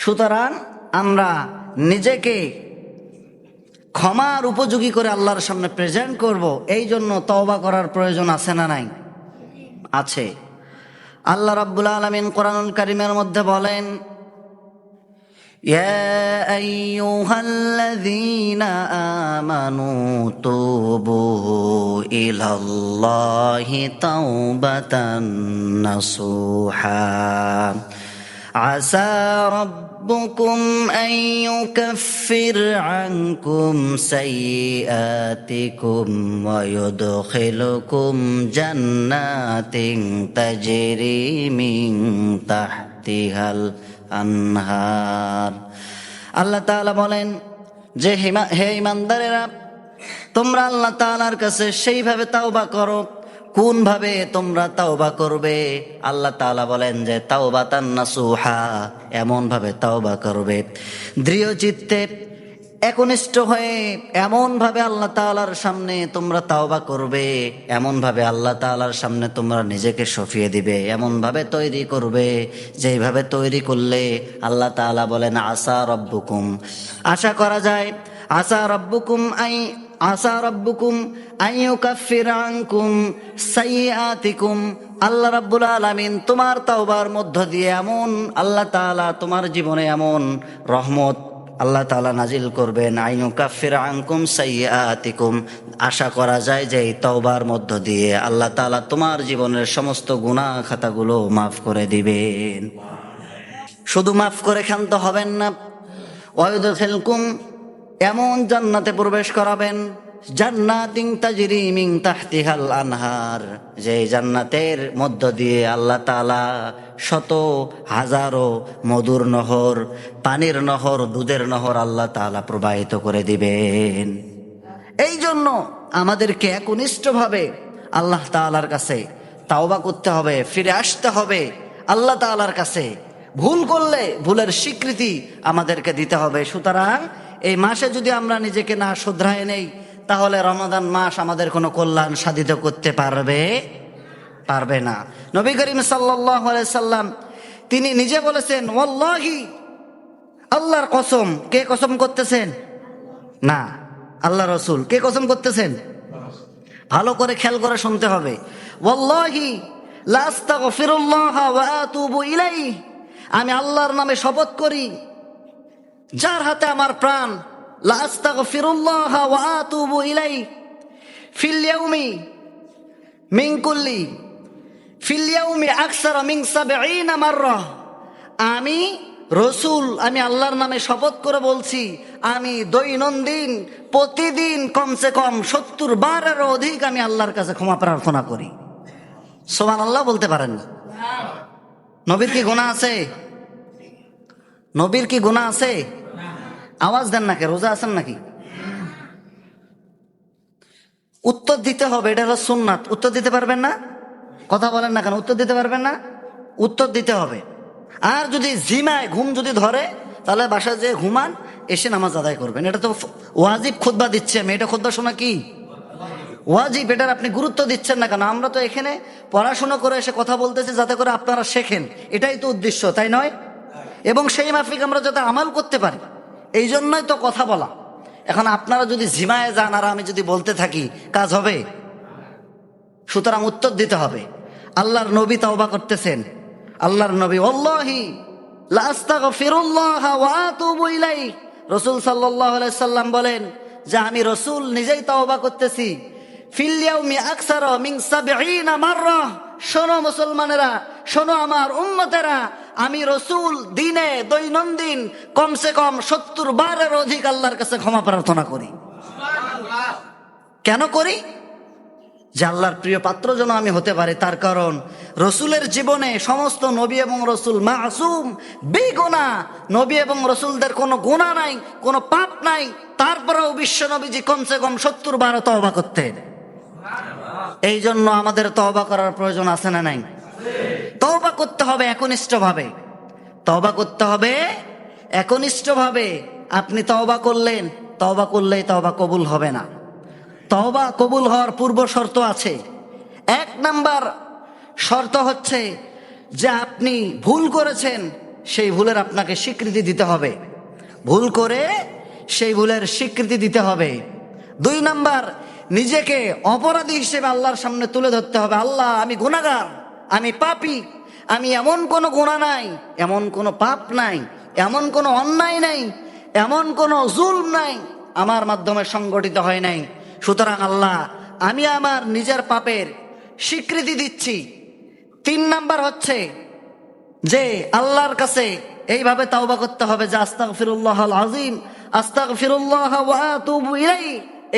সুতরাং আমরা নিজেকে ক্ষমার উপযোগী করে আল্লাহর সামনে প্রেজেন্ট করব এই জন্য তওবা করার প্রয়োজন আছে না নাই আছে আল্লাহ রাব্বুল আলামিন কোরআনুল কারীমের মধ্যে বলেন يا أيها الذين آمنوا توبوا إلى الله توبة نصوحا عسى ربكم أن يكفر عنكم سيئاتكم ويدخلكم جنات تجري من تحتها الأنهار আল্লাহ তাআলা বলেন যে হিমা হে ইমানদারেরা তোমরা আল্লাহ তাআলার কাছে সেইভাবে তাওবা করো কোন ভাবে তোমরা তাওবা করবে? আল্লাহ তাআলা বলেন যে তাওবা তান্নাসুহা এমন ভাবে তাওবা করবে। দৃঢ় চিত্তে একনিষ্ঠ হয়ে এমন ভাবে আল্লাহ তাআলার সামনে তোমরা তাওবা করবে এমন ভাবে আল্লাহ তাআলার সামনে তোমরা নিজেকে সফিয়ে দিবে এমন ভাবে তৈরি করবে। যেইভাবে তৈরি করলে আল্লাহ তাআলা বলেন আসা রব্বুকুম। আশা করা যায়, আশা রব্বুকুম আই আসা রব্বুকুম আইয়ুকাফির আনকুম সাইয়াতিকুম আল্লাহ রাব্বুল আলামিন তোমার তাওবার মধ্য দিয়ে এমন আল্লাহ তাআলা তোমার জীবনে এমন রহমত আল্লাহ তাআলা নাজিল করবেন। আইনু কাফির আনকুম সাইয়াতিকুম আশা করা যায় যে এই তওবার মধ্য দিয়ে আল্লাহ তাআলা তোমার জীবনের সমস্ত গুনাহ খাতাগুলো মাফ করে দিবেন। শুধু মাফ করে ক্ষান্ত হবেন না। ওয়ায়ুদখিলকুম এমন জান্নাতে প্রবেশ করাবেন জান্নাতিং তাজরি মিং তাহতিহাল আনহার। যে জান্নাতের মধ্য দিয়ে আল্লাহ তাআলা শত হাজারো মধুর নহর, পানির নহর, দুধের নহর আল্লাহ তাআলা প্রবাহিত করে দিবেন। এই জন্য আমাদেরকে একনিষ্ঠভাবে আল্লাহ তাআলার কাছে তাওবা করতে হবে, ফিরে আসতে হবে। আল্লাহ তাআলার কাছে ভুল করলে ভুলের স্বীকৃতি আমাদেরকে দিতে হবে। সুতরাং মাসে যদি আমরা নিজেকে না শুধরায় নেই, তাহলে রমাদান মাস আমাদের কোনো কল্যাণ সাধিত করতে পারবে? পারবে না। নবী করিম সাল্লাম, তিনি নিজে বলেছেন, ওয়াল্লাহি, আল্লাহর কসম। কে কসম করতেছেন? না, আল্লাহ রসুল। কে কসম করতেছেন? ভালো করে খেয়াল করে শুনতে হবে। ওয়াল্লাহি লা আস্তাগফিরুল্লাহ ওয়া আতুবু ইলাইহি। আমি আল্লাহর নামে শপথ করি যার হাতে আমার প্রাণ ওয়া আতুবু ইলাইহি ফিল ইয়াউমি মিন কুল্লি ফিল ইয়াউমি আকসার মিন সাবঈনা মাররা। আমি রসুল আমি আল্লাহর নামে শপথ করে বলছি আমি দৈনন্দিন প্রতিদিন কমসে কম সত্তর বারেরও অধিক আমি আল্লাহর কাছে ক্ষমা প্রার্থনা করি। সোমান আল্লাহ বলতে পারেন না? নবীর কি গুণা আছে? নবীর কি গুণা আছে? আওয়াজ দেন নাকি? রোজা আছেন নাকি? উত্তর দিতে হবে, এটা হলো সুন্নাত। উত্তর দিতে পারবেন না? কথা বলেন না কেন? উত্তর দিতে পারবেন না? উত্তর দিতে হবে। আর যদি জিমায় ঘুম যদি ধরে, তাহলে বাসায় যে ঘুমান, এসে নামাজ আদায় করবেন। এটা তো ওয়াজিব খুদ্া দিচ্ছে আমি। এটা শোনা কি? ওয়াজিব, এটার আপনি গুরুত্ব দিচ্ছেন না কেন? আমরা তো এখানে পড়াশোনা করে এসে কথা বলতেছি যাতে করে আপনারা শেখেন। এটাই তো উদ্দেশ্য, তাই নয়? এবং সেই মাফিক আমরা যাতে আমাল করতে পারি। এই জন্যই তো কথা বলা। এখন আপনারা যদি ঝিমায় যান আর আমি যদি বলতে থাকি, কাজ হবে? সুতরাং উত্তর দিতে হবে। আল্লাহর নবী তাওবা করতেছেন। আল্লাহর নবী অল্লাহি রসুল সাল্লাহ সাল্লাম বলেন, যে আমি রসুল নিজেই তাওবা করতেছি। শোনো মুসলমানেরা, শোনো আমার উম্মতেরা। আমি রসুল, দিনে, দৈনন্দিন, কমসে কম সত্তর বারের অধিক আল্লাহর কাছে ক্ষমা প্রার্থনা করি। কেন করি? যে আল্লাহর প্রিয় পাত্র যেন আমি হতে পারি, তার কারণ রসুলের জীবনে সমস্ত নবী এবং রসুল মাসুম, বেগুনা, নবী এবং রসুলদের কোনো গুণা নাই, কোনো পাপ নাই, তারপরেও বিশ্ব নবীজি কমসে কম সত্তর বারো তহবা করতেন। এই জন্য আমাদের তহবা করার প্রয়োজন আছে না নাই? তহবা করতে হবে একনিষ্ঠভাবে। তহবা করতে হবে একনিষ্ঠভাবে। আপনি তহবা করলেন তহবা করলেই তহবা কবুল হবে না। তহবা কবুল হওয়ার পূর্ব শর্ত আছে। এক নাম্বার শর্ত হচ্ছে যে আপনি ভুল করেছেন, সেই ভুলের আপনাকে স্বীকৃতি দিতে হবে। ভুল করে সেই ভুলের স্বীকৃতি দিতে হবে। দুই নাম্বার, নিজেকে অপরাধী হিসেবে আল্লাহর সামনে তুলে ধরতে হবে। আল্লাহ, আমি গুণাগার আমি পাপি, আমি এমন কোনো গুণা নাই, এমন কোনো পাপ নাই, এমন কোনো অন্যায় নাই, এমন কোনো জুলম নাই, আমার মাধ্যমে সংগঠিত হয় নাই। সুতরাং আল্লাহ, আমি আমার নিজের পাপের স্বীকৃতি দিচ্ছি। তিন নাম্বার হচ্ছে যে আল্লাহর কাছে এইভাবে তাওবা করতে হবে যে আস্তাক ফিরুল্লাহ আজিম আস্তাক ফিরুল্লাহ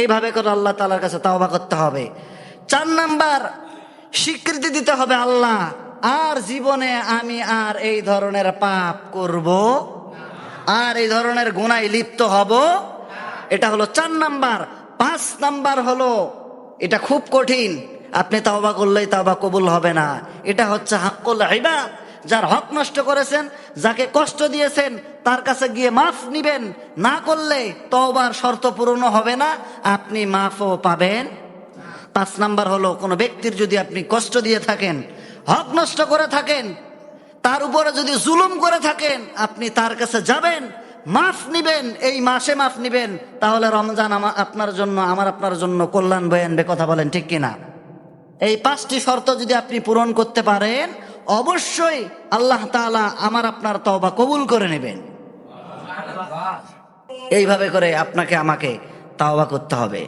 এইভাবে করে আল্লাহ তালার কাছে তাওবা করতে হবে। চার নাম্বার স্বীকৃতি দিতে হবে আল্লাহ। আর জীবনে আমি আর এই ধরনের পাপ করব আর এই ধরনের গুনায় লিপ্ত হব এটা হলো চার নাম্বার। পাঁচ নাম্বার হলো, এটা খুব কঠিন। আপনি তাওবা করলেই তাওবা কবুল হবে না। এটা হচ্ছে হাক্কুল ইবাদ। যার হক নষ্ট করেছেন, যাকে কষ্ট দিয়েছেন, তার কাছে গিয়ে মাফ নিবেন। না করলে তওবার শর্ত পূরণ হবে না। আপনি মাফও পাবেন। পাঁচ নাম্বার হলো, কোনো ব্যক্তির যদি আপনি কষ্ট দিয়ে থাকেন, হক নষ্ট করে থাকেন, তার উপরে যদি জুলুম করে থাকেন, আপনি তার কাছে যাবেন, মাফ নিবেন, এই মাসে মাফ নিবেন, তাহলে রমজান আমার আপনার জন্য, আমার আপনার জন্য কল্যাণ বয়ে আনবে, কথা বলেন ঠিক কিনা? এই পাঁচটি শর্ত যদি আপনি পূরণ করতে পারেন, অবশ্যই আল্লাহ তাআলা আমার আপনার তওবা কবুল করে নেবেন। এইভাবে করে আপনাকে আমাকে তাওবা করতে হবে।